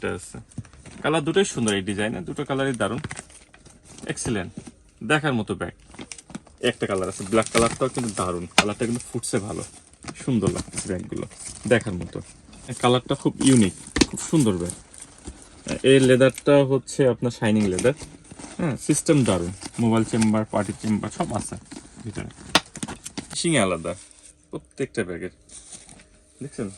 একটা আছে। কালার দুটোই সুন্দর এই ডিজাইনে দুটো কালারই দারুণ। এক্সিলেন্ট দেখার মতো ব্যাগ একটা কালার আছে ব্ল্যাক কালারটাও কিন্তু দারুণ। কালারটা কিন্তু ফুটছে ভালো। সুন্দর লাগছে ব্যাগগুলো দেখার মতো। কালারটা খুব ইউনিক খুব সুন্দর ব্যাগ এই লেদারটা হচ্ছে আপনার শাইনিং লেদার হ্যাঁ সিস্টেম দারুণ। মোবাইল চেম্বার পার্টি চেম্বার সব আছে ভিতরে। ফিশিং আলাদা। প্রত্যেকটা ব্যাগের দেখছেন?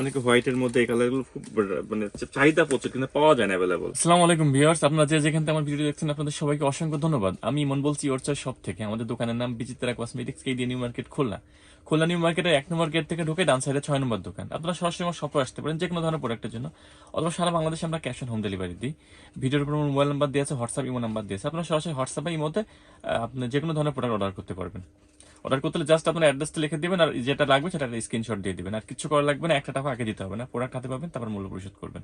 অনেকে হোয়াইটের মধ্যে এই কালারগুলো খুব মানে চাহিদা প্রচুর কিন্তু পাওয়া যায় না অ্যাভেলেবল আসসালামু আলাইকুম ভিউয়ার্স আপনারা যে যেখান থেকে আমার ভিডিও দেখছেন আপনাদের সবাইকে অসংখ্য ধন্যবাদ। আমি ইমন বলছি ওর চয়েস শপ থেকে আমাদের দোকানের নাম বিচিত্রা কসমেটিক্স কে new market Khulna. Khulna new মার্কেটের এক নম্বর গেট থেকে ঢুকে ডান সাইডে ছয় নম্বর দোকান। আপনারা সরাসরি আমার শপে আসতে পারেন যে কোনো ধরনের প্রোডাক্টের জন্য। অথবা সারা বাংলাদেশে আমরা ক্যাশ অন হোম ডেলিভারি দিই। ভিডিওর উপর মোবাইল নাম্বার দিয়েছে হোয়াটসঅ্যাপ ইমো নাম্বার দিয়েছে আপনারা সরাসরি হোয়াটসঅ্যাপে ইমোতে আহ, আপনি যে কোনো ধরনের প্রোডাক্ট অর্ডার করতে পারবেন। অর্ডার করতে হলে জাস্ট আপনার অ্যাড্রেসটা লিখে দিবেন আর যেটা লাগবে সেটা স্ক্রিনশট দিয়ে দিবেন। আর কিছু করা লাগবে না, একটা টাকা আগে দিতে হবে না। প্রোডাক্ট হাতে পাবেন, তারপর মূল্য পরিশোধ করবেন।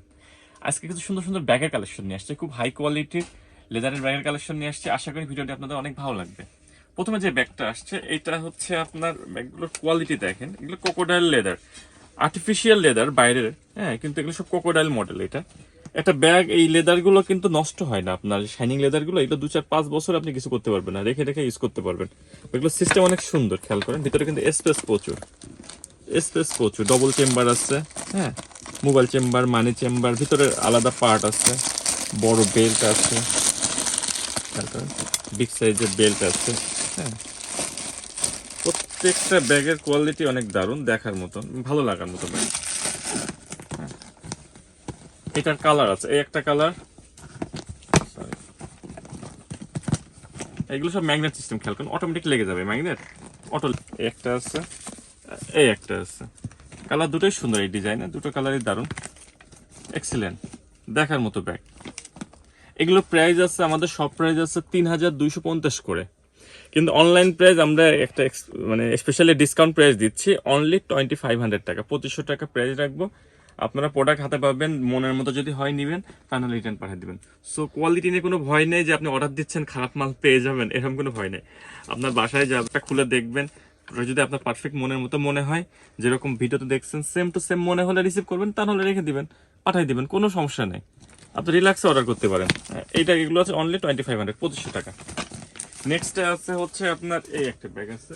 আজকে কিছু সুন্দর সুন্দর ব্যাগের কালেকশন নিয়ে আসছে। খুব হাই কোয়ালিটির লেদারের ব্যাগের কালেকশন নিয়ে আসছে। আশা করি ভিডিওটি আপনাদের অনেক ভালো লাগবে। প্রথমে যে ব্যাগটা আসছে, এটা হচ্ছে আপনার ব্যাগগুলোর কোয়ালিটি দেখেন। এগুলো কোকোডাইল লেদার আর্টিফিশিয়াল লেদার বাইরের হ্যাঁ কিন্তু এগুলো সব কোকোডাইল মডেল এটা। একটা ব্যাগ এই লেদারগুলো কিন্তু নষ্ট হয় না আপনার। শাইনিং লেদারগুলো এগুলো দু চার পাঁচ বছর আপনি কিছু করতে পারবেন না। রেখে রেখে ইউজ করতে পারবেন। এগুলো সিস্টেম অনেক সুন্দর, খেয়াল করেন। ভিতরে কিন্তু স্পেস প্রচুর। স্পেস প্রচুর। ডবল চেম্বার আছে হ্যাঁ? মোবাইল চেম্বার মানি চেম্বার ভিতরে আলাদা পার্ট আছে। বড় বেল্ট আছে। বিগ সাইজের বেল্ট আছে হ্যাঁ? প্রত্যেকটা ব্যাগের কোয়ালিটি অনেক দারুণ, দেখার মতন, ভালো লাগার মতো ব্যাগ এটার কালার আছে, এই একটা কালার। এগুলো সব ম্যাগনেট সিস্টেম খেয়াল করুন অটোমেটিক লেগে যাবে ম্যাগনেট অটো একটা আছে, এই একটা আছে। কালার দুটোই সুন্দর এই ডিজাইনে দুটো কালারই দারুণ। এক্সিলেন্ট দেখার মতো ব্যাগ এগুলো প্রাইস আছে, আমাদের সব প্রাইস আছে তিন হাজার দুইশো পঞ্চাশ করে। কিন্তু অনলাইন প্রাইস আমরা একটা মানে স্পেশালি ডিসকাউন্ট প্রাইস দিচ্ছি অনলি টোয়েন্টি ফাইভ হান্ড্রেড টাকা। পঁচিশশো টাকা প্রাইস রাখব। আপনারা প্রোডাক্ট হাতে পাবেন, মনের মতো যদি হয় নেবেন তাহলে রিটার্ন পাঠিয়ে দেবেন। সো কোয়ালিটি নিয়ে কোনো ভয় নেই যে আপনি অর্ডার দিচ্ছেন, খারাপ মাল পেয়ে যাবেন, এরকম কোনো ভয় নেই। আপনার বাসায় যাবটা খুলে দেখবেন যদি আপনার পারফেক্ট মনের মতো মনে হয়, যেরকম ভিডিওতে দেখছেন সেম টু সেম মনে হলে রিসিভ করবেন, তাহলে রেখে দিবেন, পাঠিয়ে দিবেন, কোনো সমস্যা নেই। আপনি রিল্যাক্সে অর্ডার করতে পারেন। এইটা এগুলো আছে অনলি টোয়েন্টি ফাইভ হান্ড্রেড পঁচিশশো টাকা। নেক্সট আছে হচ্ছে আপনার এই একটা ব্যাগ আছে।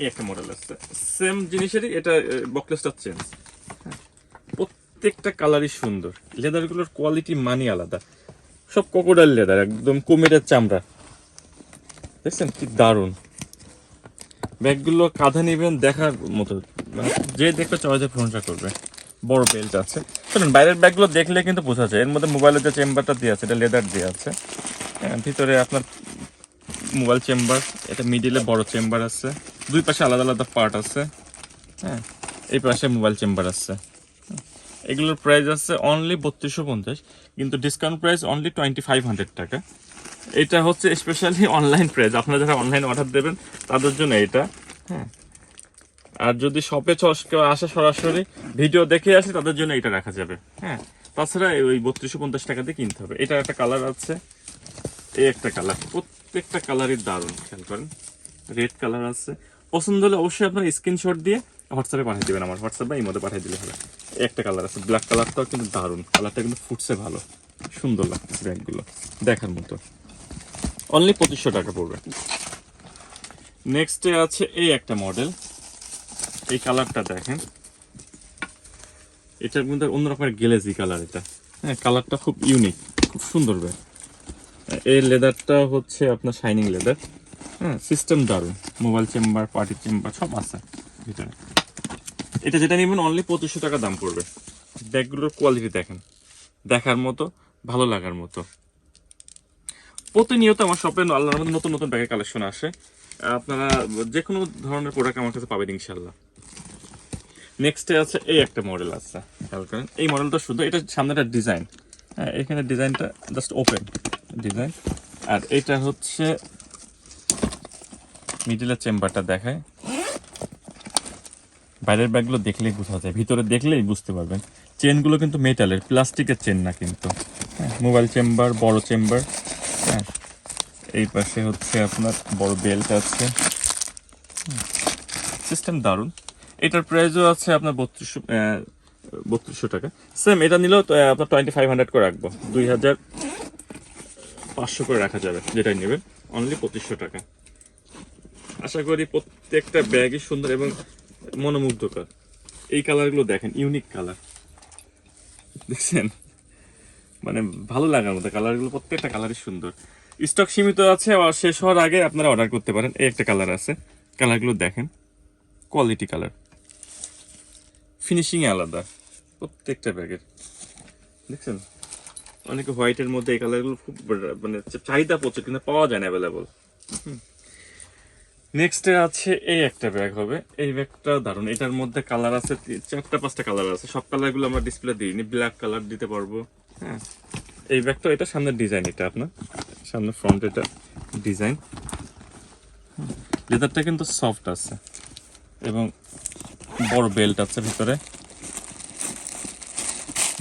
এই একটা মডেল আছে। সেম জিনিসেরই এটা বকলেসটা চেঞ্জ প্রত্যেকটা কালারই সুন্দর। লেদারগুলোর কোয়ালিটি মানি আলাদা। সব কোকোডাইল লেদার একদম কুমিরের চামড়া। দেখছেন কি দারুণ। ব্যাগগুলো কাঁধে নেবেন, দেখার মতো। মানে যে দেখতে চয়েসে ফোনটা করবে। বড় বেল্ট আছে। শুনুন বাইরের ব্যাগগুলো দেখলে কিন্তু বোঝা যায়। এর মধ্যে মোবাইলের যে চেম্বারটা দিয়ে আছে, এটা লেদার দিয়ে আছে। ভিতরে আপনার মোবাইল চেম্বার এটা মিডিলে বড় চেম্বার আছে। দুই পাশে আলাদা আলাদা পার্ট আছে। হ্যাঁ এই পাশে মোবাইল চেম্বার আছে। এগুলোর প্রাইস আছে অনলি বত্রিশশো পঞ্চাশ, কিন্তু discount price only twenty five hundred টাকা। এটা হচ্ছে স্পেশালি অনলাইন প্রাইস আপনারা যারা অনলাইন অর্ডার দেবেন, তাদের জন্য এটা হ্যাঁ। আর যদি শপে কেউ আসে সরাসরি ভিডিও দেখে আসে, তাদের জন্য এটা রাখা যাবে হ্যাঁ। তাছাড়া ওই বত্রিশশো পঞ্চাশ টাকা দিয়ে কিনতে হবে। এটা একটা কালার আছে, এই একটা কালার প্রত্যেকটা কালারই দারুণ, খেয়াল করেন। রেড কালার আছে। পছন্দ হলে অবশ্যই আপনার স্ক্রিনশট দিয়ে হোয়াটসঅ্যাপে পাঠিয়ে দেবেন আমার। হোয়াটসঅ্যাপ বা মধ্যে পাঠিয়ে দিলে হবে। একটা কালার আছে ব্ল্যাক কালারটাও কিন্তু দারুণ। কালারটা কিন্তু ফুটছে ভালো। সুন্দর লাগছে ব্যাগগুলো দেখার মতো। অনলি পঁচিশশো টাকা পড়বে। নেক্সটে আছে এই একটা মডেল এই কালারটা দেখেন। এটার মধ্যে অন্য রকমের গেলেজি কালার এটা। হ্যাঁ কালারটা খুব ইউনিক খুব সুন্দর ব্যাগ এই লেদারটা হচ্ছে আপনার শাইনিং লেদার হ্যাঁ সিস্টেম দারুণ। মোবাইল চেম্বার পার্টি চেম্বার সব আছে। ভিতরে। এটা যেটা নেবেন অনলি পঁচিশশো টাকা দাম পড়বে। ব্যাগগুলোর কোয়ালিটি দেখেন। দেখার মতো, ভালো লাগার মতো। প্রতিনিয়ত আমার শপে আল্লাহর মধ্যে নতুন নতুন ব্যাগের কালেকশন আসে। আপনারা যে কোনো ধরনের প্রোডাক্ট আমার কাছে পাবেন ইনশাল্লাহ নেক্সটে আছে এই একটা মডেল আছে, খেয়াল করেন। এই মডেলটা শুধু, এটা সামনেটা ডিজাইন হ্যাঁ এখানে ডিজাইনটা জাস্ট ওপেন ডিজাইন আর এটা হচ্ছে মিডিলের চেম্বারটা দেখায়। বাইরের ব্যাগগুলো দেখলেই বোঝা যায়, ভিতরে দেখলেই বুঝতে পারবেন। চেনগুলো কিন্তু মেটালের, প্লাস্টিকের চেন না কিন্তু। হ্যাঁ মোবাইল চেম্বার, বড় চেম্বার। হ্যাঁ এই পাশে হচ্ছে আপনার বড় বেল্ট আছে। সিস্টেম দারুণ। এটার প্রাইসও আছে আপনার বত্রিশশো বত্রিশশো টাকা। সেম এটা নিলেও আপনার টোয়েন্টি ফাইভ হান্ড্রেড করে রাখব। দুই হাজার পাঁচশো করে রাখা যাবে, যেটাই নেবেন। অনলি পঁচিশশো টাকা। আশা করি প্রত্যেকটা ব্যাগই সুন্দর এবং মনোমুগ্ধকর। এই কালারগুলো দেখেন ইউনিক কালার দেখছেন? মানে ভালো লাগার মতো, কালারগুলো প্রত্যেকটা কালারই সুন্দর। স্টক সীমিত আছে শেষ হওয়ার আগে আপনারা অর্ডার করতে পারেন। এই একটা কালার আছে। কালারগুলো দেখেন কোয়ালিটি কালার ফিনিশিং আলাদা, প্রত্যেকটা ব্যাগের। দেখছেন? অনেকে হোয়াইটের মধ্যে এই কালারগুলো খুব মানে চাহিদা প্রচুর, কিন্তু পাওয়া যায় না অ্যাভেলেবল নেক্সট আছে এই একটা ব্যাগ হবে। এই ব্যাগটা দারুণ। এটার মধ্যে কালার আছে চারটা, পাঁচটা কালার আছে। সব কালারগুলো আমরা ডিসপ্লে দিইনি। ব্ল্যাক কালার দিতে পারব। হ্যাঁ। এই ব্যাগটা এটা সামনের ডিজাইন এটা আপনার। সামনে ফ্রন্ট এটা ডিজাইন লেদারটা কিন্তু সফট আছে। এবং বড় বেল্ট আছে ভিতরে।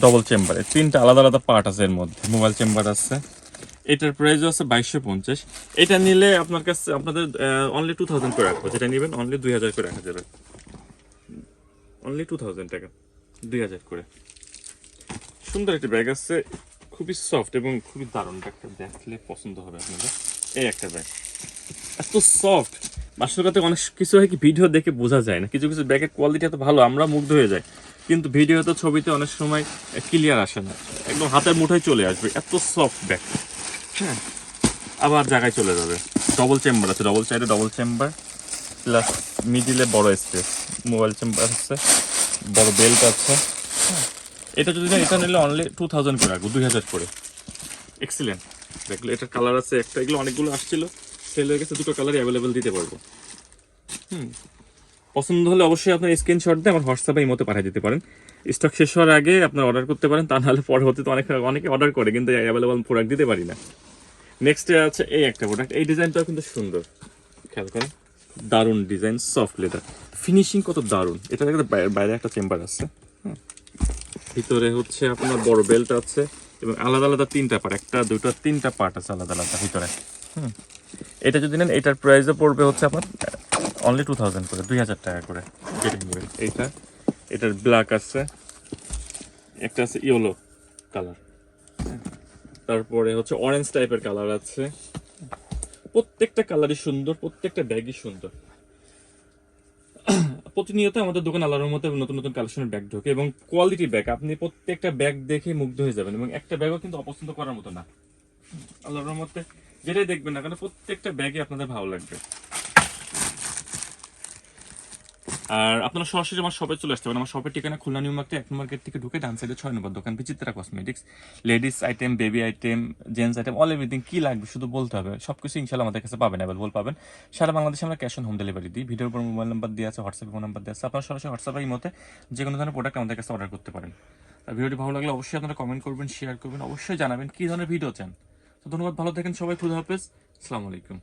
ডবল চেম্বারে তিনটা আলাদা আলাদা পার্ট আছে এর মধ্যে। মোবাইল চেম্বার আছে। এটার প্রাইসও আছে বাইশশো পঞ্চাশ। এটা নিলে আপনার কাছে, আপনাদের অনলি টু থাউজেন্ড করে রাখব। যেটা নেবেন অনলি দুই হাজার করে রাখা যাবে। অনলি টু থাউজেন্ড টাকা, দুই হাজার করে। সুন্দর একটা ব্যাগ আছে, খুবই সফট এবং খুবই দারুণ ব্যাগটা দেখলে পছন্দ হবে আপনাদের। এই একটা ব্যাগ এত সফট আসল কথা অনেক কিছু হয় কি ভিডিও দেখে বোঝা যায় না। কিছু কিছু ব্যাগের কোয়ালিটি এত ভালো, আমরা মুগ্ধ হয়ে যাই। কিন্তু ভিডিও তো ছবিতে অনেক সময় ক্লিয়ার আসে না। একদম হাতের মুঠোয় চলে আসবে। এত সফট ব্যাগ হ্যাঁ আবার জায়গায় চলে যাবে। ডবল চেম্বার আছে ডবল সাইডে ডবল চেম্বার প্লাস মিডিলে বড় স্পেস মোবাইল চেম্বার আছে, বড় বেল্ট আছে। এটা যদি এটা নিলে অনলি টু থাউজেন্ড করে রাখব, দুই হাজার করে। এক্সিলেন্ট দেখলে এটার কালার আছে একটা, এগুলো অনেকগুলো আসছিল। সেল হয়ে গেছে, দুটো কালারই অ্যাভেলেবেল দিতে পারব। হুম। পছন্দ হলে অবশ্যই আপনার স্ক্রিনশট দিয়ে আমার হোয়াটসঅ্যাপে এই মতো পাঠিয়ে দিতে পারেন। স্টক শেষ হওয়ার আগে আপনার অর্ডার করতে পারেন, তা নাহলে পরে হতে তো অনেক অনেকে অর্ডার করে, কিন্তু অ্যাভেলেবল প্রোডাক্ট দিতে পারি না। নেক্সট আছে এই একটা প্রোডাক্ট এই ডিজাইনটাও কিন্তু সুন্দর। খেয়াল করেন। দারুণ ডিজাইন সফট লেদার ফিনিশিং কত দারুণ। এটা একটা বাইরে একটা চেম্বার আছে। ভিতরে হচ্ছে আপনার বড় বেল্ট আছে এবং আলাদা আলাদা তিনটা পার্ট একটা দুটো তিনটা পার্ট আছে আলাদা আলাদা ভিতরে। হুম। এটা যদি নেন, এটার প্রাইসও পড়বে হচ্ছে আপনার অনলি টু থাউজেন্ড করে, দুই হাজার টাকা করে। এইটা, এটার ব্ল্যাক আছে। একটা আছে ইয়েলো কালার তারপরে হচ্ছে অরেঞ্জ টাইপের কালার আছে। প্রত্যেকটা কালারই সুন্দর, প্রত্যেকটা ব্যাগই সুন্দর। প্রতিনিয়ত আমাদের দোকান আলাদার মতো নতুন নতুন কালেকশনের ব্যাগ ঢোকে এবং কোয়ালিটি ব্যাগ আপনি প্রত্যেকটা ব্যাগ দেখে মুগ্ধ হয়ে যাবেন এবং একটা ব্যাগও কিন্তু অপছন্দ করার মতো না। আল্লাহর মতে যেটাই দেখবেন না কেন, প্রত্যেকটা ব্যাগই আপনাদের ভালো লাগবে। আর আপনারা সরাসরি আমার শপে চলে আসতে পারেন। আমার শপের ঠিকানা খুলনা নিউ মার্কেট এক মার্কেট থেকে ঢুকে ডান সাইডে ছয় নম্বর দোকান Bichitra cosmetics ladies item baby item gents item all everything কি লাগবে শুধু বলতে হবে। সব কিছু ইনশাল্লাহ আমাদের কাছে পাবেন অ্যাভেলেবল পাবেন। সারা বাংলাদেশে আমরা ক্যাশ অন হোম ডেলিভারি দিই। ভিডিওর উপর মোবাইল নাম্বার দেওয়া আছে হোয়াটসঅ্যাপ ফোন নাম্বার দেওয়া আছে। আপনারা সরাসরি হোয়াটসঅ্যাপে এই মতে যে কোনো ধরনের প্রোডাক্ট আমাদের কাছে অর্ডার করতে পারেন। আর ভিডিওটি ভালো লাগলে অবশ্যই আপনারা কমেন্ট করবেন শেয়ার করবেন, অবশ্যই জানাবেন কি ধরনের ভিডিও চান। তো ধন্যবাদ, ভালো থাকেন সবাই, খুদা হাফেজ। আসসালামু আলাইকুম।